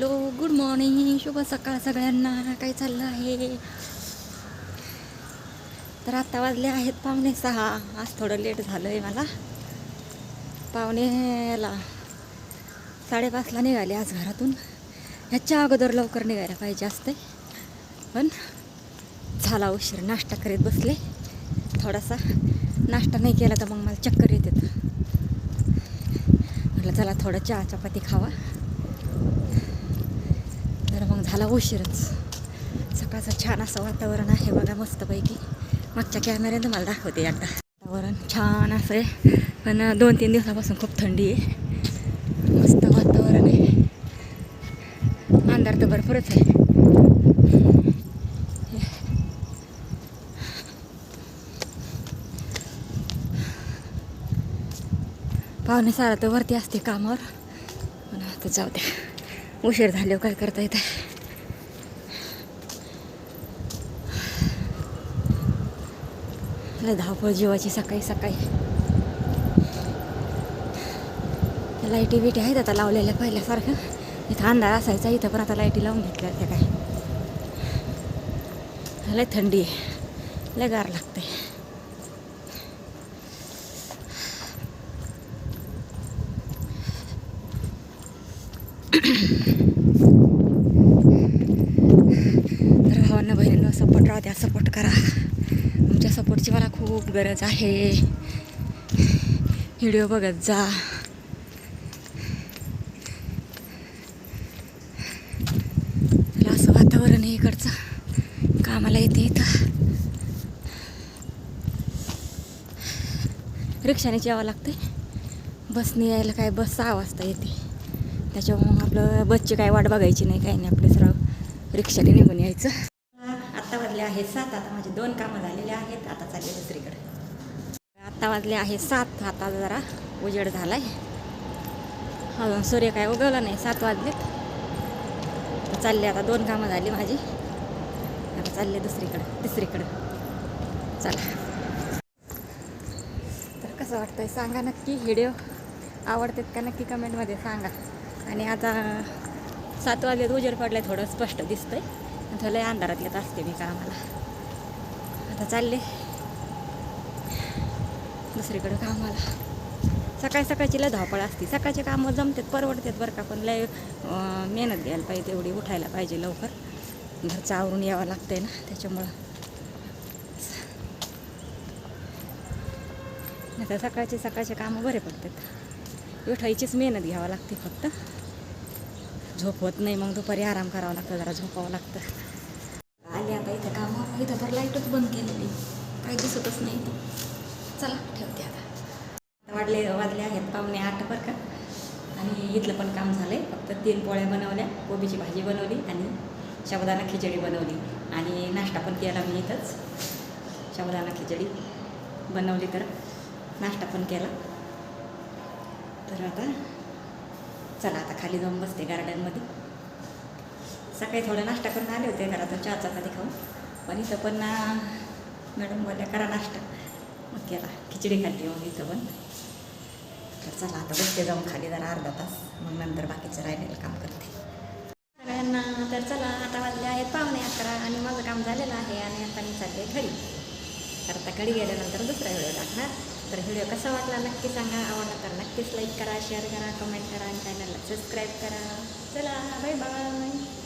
Hello good morning. शुभ सकाळ सगळ्यांना. काय चाललं आहे? तर आत्ता वाजले आहेत पावणे सहा. आज थोडं लेट झालं आहे मला. पावणेला साडेपाचला निघाले आज घरातून. ह्याच्या अगोदर लवकर निघायला पाहिजे असते पण झाला उशीर. नाश्ता करीत बसले. थोडासा नाश्ता नाही केला तर मग मला चक्कर येते म्हटलं चला थोडं चहा चपाती खावा. झाला उशीरच. सकाळचं छान असं वातावरण आहे बघा मस्तपैकी. मागच्या कॅमेऱ्यानं मला दाखवते एकदा. वातावरण छान असं आहे. पण दोन तीन दिवसापासून खूप थंडी आहे. मस्त वातावरण आहे. अंधार तर भरपूरच आहे. पाहुणे सारा तर वरती असते कामावर. पण आता जाऊ द्या उशीर झाल्यावर काय करता येतं लय धावपळ जीवाची सकाळी सकाळी. लाईटी बिटी आहेत आता लावलेल्या पहिल्यासारखं. इथं अंधार असायचा इथं पण आता लाईटी लावून घेतल्या त्या काय. लय थंडी आहे. लय गार लागते तर भावांना बहिणींना सपोर्ट राहू द्या सपोर्ट करा. खूप गरज आहे. व्हिडिओ बघत जा. असं वातावरण आहे इकडचं. कामाला येते इथं. रिक्षानेच यावं लागते बसने यायला काय बस सहा वाजता येते. त्याच्यामुळे आपलं बसची काय वाट बघायची नाही काही नाही. आपलं सरळ रिक्षाने निघून यायचं. आत्ता वाजले आहे सात आता माझे दोन कामं झालेले आहेत आता चालले दुसरीकडे. आत्ता वाजले आहे सात आता जरा उजेड झालाय. अजून सूर्य काय उगवला नाही सात वाजलेत. चालले आता दोन कामं झाली माझी. आता चालले दुसरीकडं तिसरीकडं. चला. तर कसं वाटतंय सांगा नक्की व्हिडिओ आवडतात का नक्की कमेंटमध्ये सांगा. आणि आता सात वाजलेत उजेड पडलाय थोडं स्पष्ट दिसतंय. आता लय अंधारात येत असते मी कामाला आता चालले. दुसरीकडे कामाला. सकाळी सकाळची लय धावपळ असते. सकाळचे कामं जमतात परवडतात बरं का पण लय मेहनत घ्यायला पाहिजे एवढी उठायला पाहिजे लवकर. घरचं आवरून यावं लागतंय ना त्याच्यामुळं. नाही तर सकाळचे सकाळचे कामं बरे पडतात. उठायचीच मेहनत घ्यावं लागते फक्त. झोप होत नाही मग दुपारी आराम करावा लागतं जरा झोपावं लागतं. आली आता इथं कामावर इथं तर लाईटच बंद केलेली. काही दिसतच नाही चला ठेवते आता. वाढले वाजले आहेत पाहुणे आठ बरं का. आणि इथलं पण काम झालं आहे फक्त तीन पोळ्या बनवल्या कोबीची भाजी बनवली आणि साबुदाणा खिचडी बनवली. आणि नाश्ता पण केला मी इथंच. साबुदाणा खिचडी बनवली तर नाश्ता पण केला. तर आता चला आता खाली जाऊन बसते गार्डनमध्ये सकाळी थोडा नाश्ता करून आले होते घरातून चहाचा कधी खाऊन. पण इथं पण ना मॅडम बोलल्या करा नाश्ता. मग केला. खिचडी खाल्ली मग इथं पण. तर चला आता बसते जाऊन खाली जरा अर्धा तास. मग नंतर बाकीचं राहिलेलं काम करते. सगळ्यांना तर चला आता वाजले आहेत पाहुणे अकरा आणि माझं काम झालेलं आहे आणि आता मी चालले घरी. तर आता घरी गेल्यानंतर दुसरा वेळ टाकणार. तर व्हिडिओ कसा वाटला नक्की सांगा. आवडला तर नक्कीच लाईक करा शेअर करा कमेंट करा आणि चॅनलला सबस्क्राईब करा. चला बाय बाय